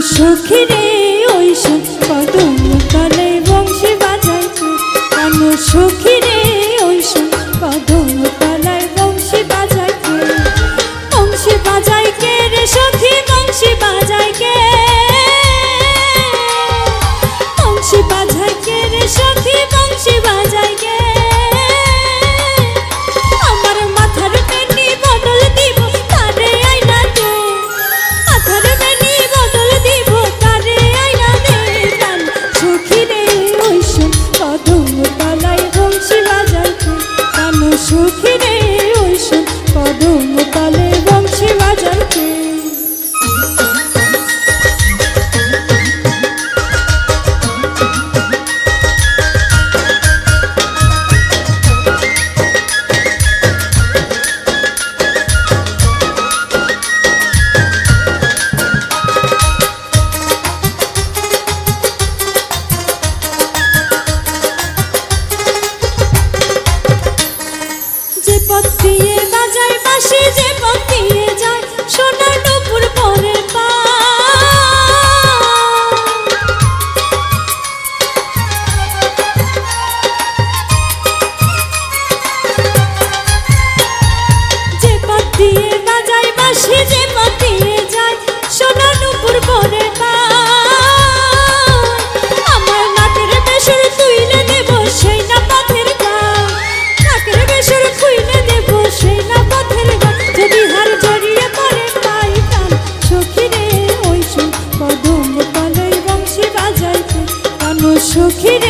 সুখী রে। you ভাসে যে পথিয়ে যায় সোনার নুপুর পরে পা। যে সুখী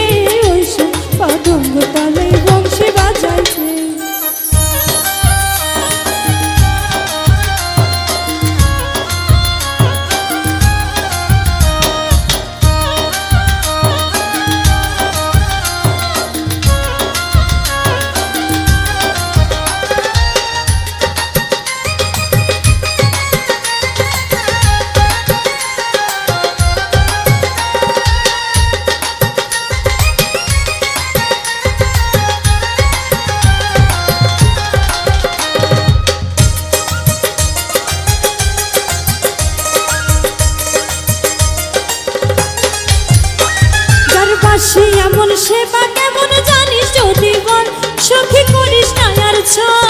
ভালোবাসি এমন সেবা কেমন জানিস যদি বল সখী করিস না আর ছয়